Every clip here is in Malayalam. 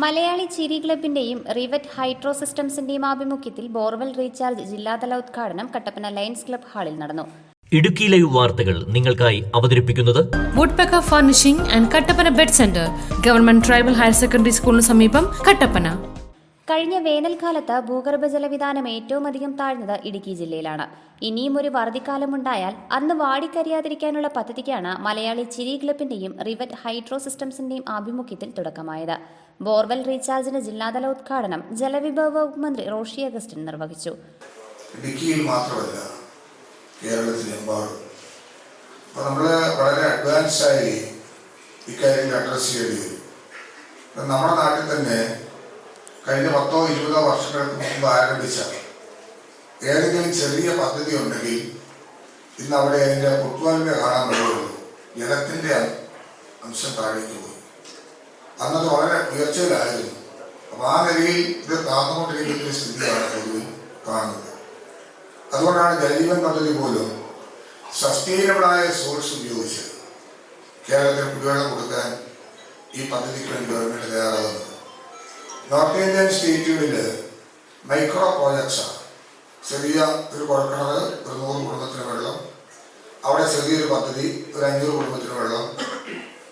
മലയാളി ചിരി ക്ലബിന്റെയും റിവറ്റ് ഹൈഡ്രോ സിസ്റ്റംസിന്റെയും ആഭിമുഖ്യത്തിൽ ബോർവെൽ റീചാർജ് ജില്ലാതല ഉദ്ഘാടനം കട്ടപ്പന ലയൻസ് ക്ലബ് ഹാളിൽ നടന്നു. ഇടുക്കി ലൈവ് വാർത്തകൾ നിങ്ങൾക്കായി അവതരിപ്പിക്കുന്നത് Woodpecker furnishing and Kattappana bed center government tribal higher secondary സ്കൂളിന് സമീപം കട്ടപ്പന. കഴിഞ്ഞ വേനൽക്കാലത്ത് ഭൂഗർഭജലവിധാനം ഏറ്റവും അധികം താഴ്ന്നത് ഇടുക്കി ജില്ലയിലാണ്. ഇനിയും ഒരു വറുതിക്കാലമുണ്ടായാൽ അന്ന് വാടിക്കരിയാതിരിക്കാനുള്ള പദ്ധതിക്കാണ് മലയാളി ചിരി ക്ലബിന്റെയും റിവറ്റ് ഹൈഡ്രോ സിസ്റ്റംസിന്റെയും ആഭിമുഖ്യത്തിൽ തുടക്കമായത്. ബോർവെൽ റീചാർജിന് ജില്ലാതല ഉദ്ഘാടനം ജലവിഭവ വകുപ്പ് മന്ത്രി റോഷി അഗസ്റ്റിൻ നിർവഹിച്ചു. ഇടുക്കിയിൽ മാത്രമല്ല കേരളത്തിലെമ്പാടും. നമ്മൾ വളരെ അഡ്വാൻസ്ഡായി ഇക്കാര്യങ്ങൾ അഡ്രസ്സ് ചെയ്യേണ്ടി വരും. നമ്മുടെ നാട്ടിൽ തന്നെ കഴിഞ്ഞ പത്തോ ഇരുപതോ വർഷങ്ങൾക്ക് മുമ്പ് ആരംഭിച്ച ഏതെങ്കിലും ചെറിയ പദ്ധതി ഉണ്ടെങ്കിൽ ഇന്ന് അവിടെ അതിന്റെ കുട്ടുവാലിനെ കാണാൻ കഴിയുള്ളൂ ജലത്തിന്റെ അംശം താഴേക്ക് പോയി. അന്നത് വളരെ ഉയർച്ചയിലായിരുന്നു. അപ്പം ആ നിലയിൽ ഇത് താന്നുകൊണ്ടിരിക്കുന്ന ഒരു സ്ഥിതിയാണ് പൊതുവിൽ കാണുന്നത്. അതുകൊണ്ടാണ് ജലജീവൻ പദ്ധതി പോലും സസ്റ്റൈനബിളായ സോഴ്സ് ഉപയോഗിച്ച് കേരളത്തിന് കുടിവെള്ളം കൊടുക്കാൻ ഈ പദ്ധതിക്ക് വേണ്ടി ഗവൺമെന്റ് തയ്യാറാകുന്നത്. നോർത്ത് ഇന്ത്യൻ സ്റ്റേറ്റുകളിൽ മൈക്രോ പ്രോജക്ട്സാണ് ചെറിയ ഒരു കുഴൽക്കിണർ ഒരു നൂറ് കുടുംബത്തിന് വെള്ളം. അവിടെ ചെറിയൊരു പദ്ധതി ഒരു അഞ്ഞൂറ് കുടുംബത്തിന് വെള്ളം.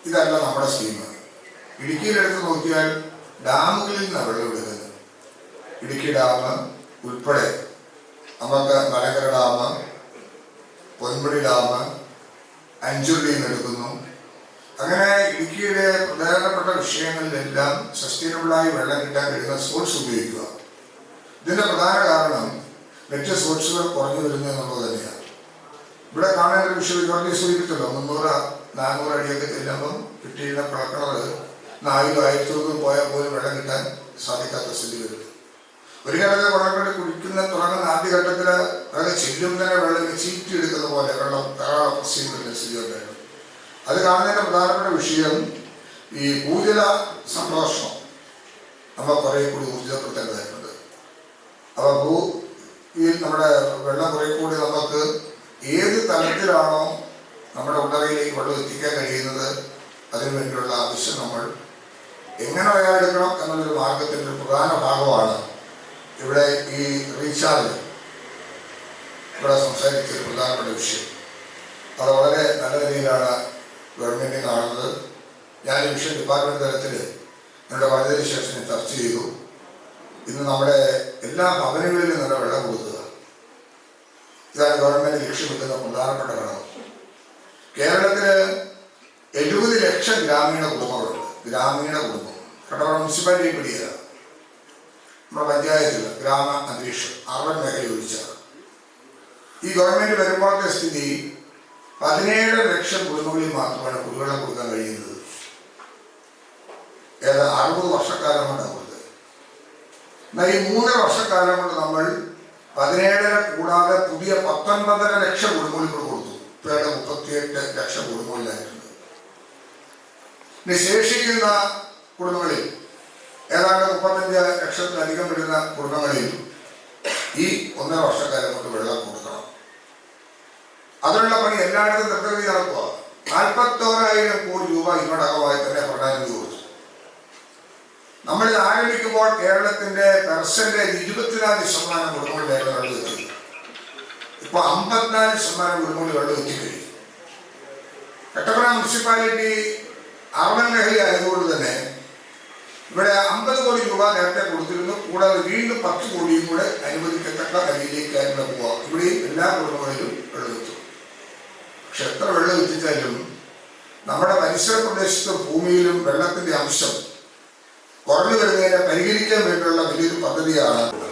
ഇതല്ല നമ്മുടെ സ്കീം. ഇടുക്കിയിലെടുത്ത് നോക്കിയാൽ ഡാമുകളിൽ നിന്നാണ് വെള്ളം എടുക്കുന്നത്. ഇടുക്കി ഡാം ഉൾപ്പെടെ നമുക്ക് മലങ്കര ഡാം പൊന്മുടി ഡാം അഞ്ചുരുളിയിൽ നിന്ന് എടുക്കുന്നു. അങ്ങനെ ഇടുക്കിയുടെ പ്രധാനപ്പെട്ട വിഷയങ്ങളിലെല്ലാം സസ്റ്റൈനബിളായി വെള്ളം കിട്ടാൻ കഴിയുന്ന സോഴ്സ് ഉപയോഗിക്കുക. ഇതിന്റെ പ്രധാന കാരണം മറ്റ് സോഴ്സുകൾ കുറഞ്ഞു വരുന്നു എന്നുള്ളത് തന്നെയാണ്. ഇവിടെ കാണേണ്ട വിഷയം ഇതുവരെ സൂചിപ്പിച്ചല്ലോ മുന്നൂറ് നാനൂറ് അടിയൊക്കെ ചെല്ലുമ്പം കിട്ടിയിരുന്ന കുളക്കിണർ ആയിരം ആയിരത്തി പോയാൽ പോലും വെള്ളം കിട്ടാൻ സാധിക്കാത്ത സ്ഥിതി വരും ഒരു കാലത്തെ കുളങ്ങളിൽ കുടിക്കുന്ന തുടങ്ങുന്ന ആദ്യഘട്ടത്തിൽ അതായത് ചെല്ലും തന്നെ വെള്ളം ചീറ്റി എടുക്കുന്ന പോലെ വെള്ളം ധാരാളം സ്ഥിതി ഉണ്ടായിരുന്നു അത് കാണുന്നതിന്റെ പ്രധാനപ്പെട്ട വിഷയം ഈ ഊർജല സംപ്രേഷണം നമ്മൾ കുറെ കൂടി ഊർജിതപ്പെടുത്തേണ്ടതായിട്ടുണ്ട് അപ്പോൾ ഈ നമ്മുടെ വെള്ളം കുറെ കൂടി നമുക്ക് ഏത് തലത്തിലാണോ നമ്മുടെ ഉണ്ടകയിലേക്ക് വെള്ളം എത്തിക്കാൻ കഴിയുന്നത് അതിനു വേണ്ടിയുള്ള ആവശ്യം നമ്മൾ എങ്ങനെ തയ്യാറെടുക്കണം എന്നുള്ളൊരു മാർഗത്തിന്റെ ഒരു പ്രധാന ഭാഗമാണ് ഇവിടെ ഈ റീചാർജ്. ഇവിടെ സംസാരിച്ച ഒരു പ്രധാനപ്പെട്ട വിഷയം. അത് വളരെ നല്ല നിലയിലാണ് ഗവൺമെന്റ് കാണുന്നത് ഞാൻ ഈ വിഷയം ഡിപ്പാർട്ട്മെന്റ് തലത്തിൽ ഞങ്ങളുടെ വനിതയ്ക്ക് ശേഷം ചർച്ച ചെയ്തു. ഇന്ന് നമ്മുടെ എല്ലാ ഭവനങ്ങളിലും നല്ല വെള്ളം കൊടുക്കുക. ഇതാണ് ഗവൺമെന്റ് ലക്ഷ്യമിടുന്ന പ്രധാനപ്പെട്ട ഘടകം കേരളത്തിൽ എഴുപത് ലക്ഷം ഗ്രാമീണ കുടുംബങ്ങളുണ്ട്. ഗ്രാമീണ കുടുംബം. കടവറ മുനിസിപ്പാലിറ്റി പിടിയതാണ് നമ്മുടെ പഞ്ചായത്തിൽ ഗ്രാമ അന്തരീക്ഷം അർബൻ മേഖല ഒഴിച്ചാണ്. ഈ ഗവൺമെന്റ് വരുമ്പോഴത്തെ സ്ഥിതി പതിനേഴ് ലക്ഷം കുടുംബങ്ങളിൽ മാത്രമാണ് കുടിവെള്ളം കൊടുക്കാൻ കഴിയുന്നത്. ഏതാ? അറുപത് വർഷക്കാലം കൊണ്ടാണ് കൊടുത്തത്. എന്നാൽ ഈ മൂന്നര വർഷക്കാലം കൊണ്ട് നമ്മൾ പതിനേഴര കൂടാതെ പുതിയ പത്തൊൻപതര ലക്ഷം കുടുംബങ്ങളിൽ കൂടെ കൊടുത്തു ഇപ്പോഴത്തെ മുപ്പത്തിയെട്ട് ലക്ഷം കുടുംബങ്ങളിലായിട്ടുണ്ട് ഇനി ശേഷിക്കുന്ന കുടുംബങ്ങളിൽ ഏതാണ്ട് മുപ്പത്തഞ്ച് ലക്ഷത്തിലധികം വരുന്ന കുടുംബങ്ങളിൽ ഈ ഒന്നര വർഷക്കാലം കൊണ്ട് വെള്ളം കൊടുക്കണം അതിനുള്ള പണി എല്ലായിടത്തും ദ്രുതഗതി നടക്കുക നാൽപ്പത്തോരായിരം കോടി രൂപ ഇതിനോടകമായി തന്നെ പ്രധാനമന്ത്രി കൊടുത്തു നമ്മളിത് ആരംഭിക്കുമ്പോൾ കേരളത്തിന്റെ പെർസെന്റേജ് ഇരുപത്തിനാല് ശതമാനം കുടുംബങ്ങളിലായിരുന്നു വെള്ളം എത്തി ഇപ്പൊ അമ്പത്തിനാല് ശതമാനം കുടുംബങ്ങളിൽ വെള്ളം കഴിഞ്ഞു കട്ടപ്പന മുനിസിപ്പാലിറ്റി അർബൻ മേഖല ആയതുകൊണ്ട് തന്നെ ഇവിടെ അമ്പത് കോടി രൂപ നേരത്തെ കൊടുത്തിരുന്നു. കൂടാതെ വീണ്ടും പത്ത് കോടിയും കൂടെ അനുവദിക്കത്തക്ക നിലയിലേക്ക് ആയിരുന്നു പോവാം ഇവിടെയും എല്ലാ കുടുംബങ്ങളിലും എത്ര വെള്ളം എത്തിച്ചാലും നമ്മുടെ പരിസര പ്രദേശത്തും ഭൂമിയിലും വെള്ളത്തിന്റെ അംശം കുറഞ്ഞു വരുന്നതിനെ പരിഹരിക്കാൻ വേണ്ടിയുള്ള വലിയൊരു പദ്ധതിയാണ്.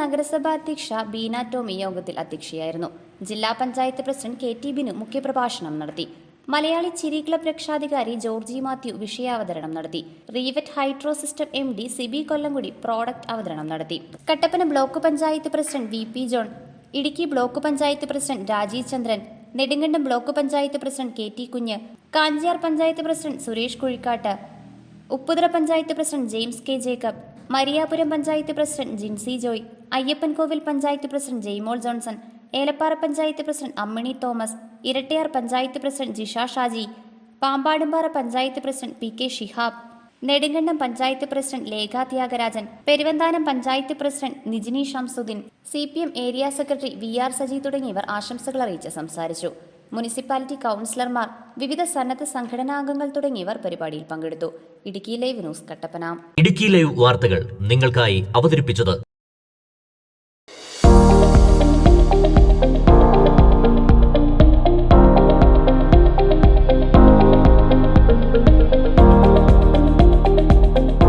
നഗരസഭാ അധ്യക്ഷ ബീന ടോമി യോഗത്തിൽ അധ്യക്ഷയായിരുന്നു. ജില്ലാ panchayat president K T Binu മുഖ്യപ്രഭാഷണം നടത്തി. മലയാളി ചിരി ക്ലബ് രക്ഷാധികാരി ജോർജി മാത്യു വിഷയാവതരണം നടത്തി. Rivet hydro system M D Siby Kollamkudy product അവതരണം നടത്തി. Kattappana block panchayat president V P John Idukki block panchayat president Rajeev Chandran Nedumkandam block panchayat president K T Kunju Kanchiyar panchayat president Suresh Kuzhikkattu Upputhara panchayat president James K Jacob Mariapuram panchayat president Jincy Joy Ayyappancoil panchayat president Jaimol Johnson Elappara panchayat president Ammini Thomas Erattayar panchayat president Jisha Shaji Pampadumpara panchayat president P K Shihab Nedumkandam panchayat president Lekha Thyagarajan Peruvanthanam panchayat president Nijini Shamsudheen C area secretary V R Saji തുടങ്ങിയവർ ആശംസകൾ അറിയിച്ച് സംസാരിച്ചു. മുനിസിപ്പാലിറ്റി കൗൺസിലർമാർ വിവിധ സന്നദ്ധ സംഘടനാംഗങ്ങൾ തുടങ്ങിയവർ പരിപാടിയിൽ പങ്കെടുത്തു. Idukki live news Kattappana. Idukki live വാർത്തകൾ നിങ്ങൾക്കായി അവതരിപ്പിച്ചത്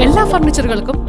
എല്ലാ ഫർണിച്ചറുകൾക്കും